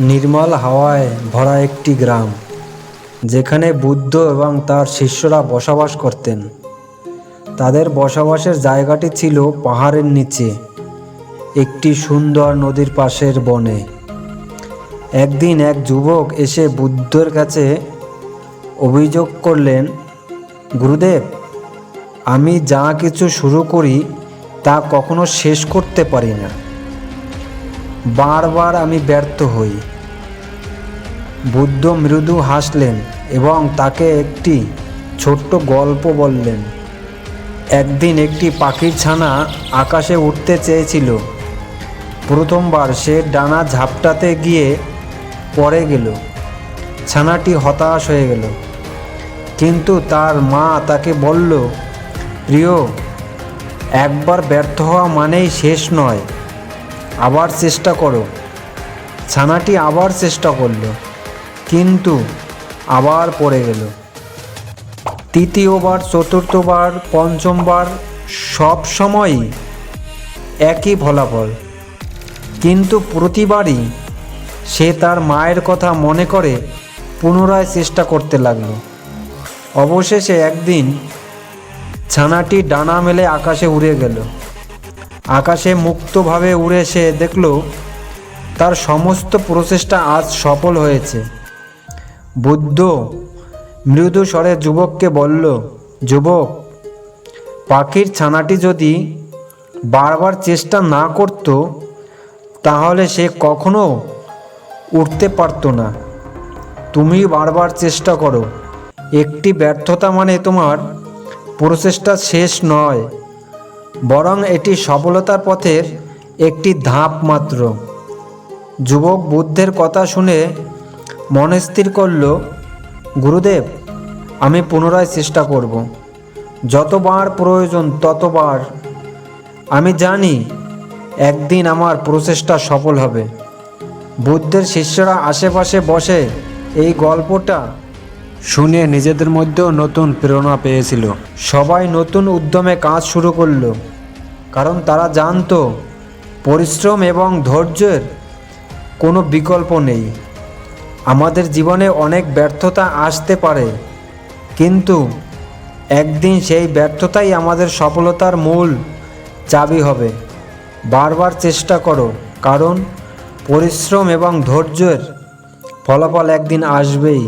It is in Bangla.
নির্মল হাওয়ায় ভরা একটি গ্রাম, যেখানে বুদ্ধ এবং তার শিষ্যরা বসবাস করতেন। তাদের বসবাসের জায়গাটি ছিল পাহাড়ের নিচে, একটি সুন্দর নদীর পাশের বনে। একদিন এক যুবক এসে বুদ্ধর কাছে অভিযোগ করলেন, গুরুদেব, আমি যা কিছু শুরু করি তা কখনো শেষ করতে পারি না। বারবার আমি ব্যর্থ হই। বুদ্ধ মৃদু হাসলেন এবং তাকে একটি ছোট্ট গল্প বললেন। একদিন একটি পাখির ছানা আকাশে উঠতে চেয়েছিল। প্রথমবার সে ডানা ঝাপটাতে গিয়ে পড়ে গেল। ছানাটি হতাশ হয়ে গেল। কিন্তু তার মা তাকে বলল, প্রিয়, একবার ব্যর্থ হওয়া মানেই শেষ নয়। আবার চেষ্টা করো। ছানাটি আবার চেষ্টা করল। কিন্তু আবার পড়ে গেল। তৃতীয়বার, চতুর্থবার, পঞ্চমবার, সব সময়ই একই ফলাফল। কিন্তু প্রতিবারই সে তার মায়ের কথা মনে করে পুনরায় চেষ্টা করতে লাগল। অবশেষে একদিন ছানাটি ডানা মেলে আকাশে উড়ে গেল। আকাশে মুক্তভাবে উড়ে সে দেখল, তার সমস্ত প্রচেষ্টা আজ সফল হয়েছে। বুদ্ধ মৃদু স্বরে যুবককে বলল, যুবক, পাখির ছানাটি যদি বারবার চেষ্টা না করত, তাহলে সে কখনো উঠতে পারতো না। তুমি বারবার চেষ্টা করো। একটি ব্যর্থতা মানে তোমার প্রচেষ্টা শেষ নয়, বরং এটি সফলতার পথের একটি ধাপ মাত্র। যুবক বুদ্ধের কথা শুনে মনে স্থির করল, গুরুদেব, আমি পুনরায় চেষ্টা করব। যতবার প্রয়োজন ততবার। আমি জানি একদিন আমার প্রচেষ্টা সফল হবে। বুদ্ধের শিষ্যরা আশেপাশে বসে এই গল্পটা শুনে নিজেদের মধ্যেও নতুন প্রেরণা পেয়েছিল। সবাই নতুন উদ্যমে কাজ শুরু করল, কারণ তারা জানতো পরিশ্রম এবং ধৈর্যের কোনো বিকল্প নেই। আমাদের জীবনে অনেক ব্যর্থতা আসতে পারে, কিন্তু একদিন সেই ব্যর্থতাই আমাদের সফলতার মূল চাবি হবে। বারবার চেষ্টা করো, কারণ পরিশ্রম এবং ধৈর্যের ফলাফল একদিন আসবেই।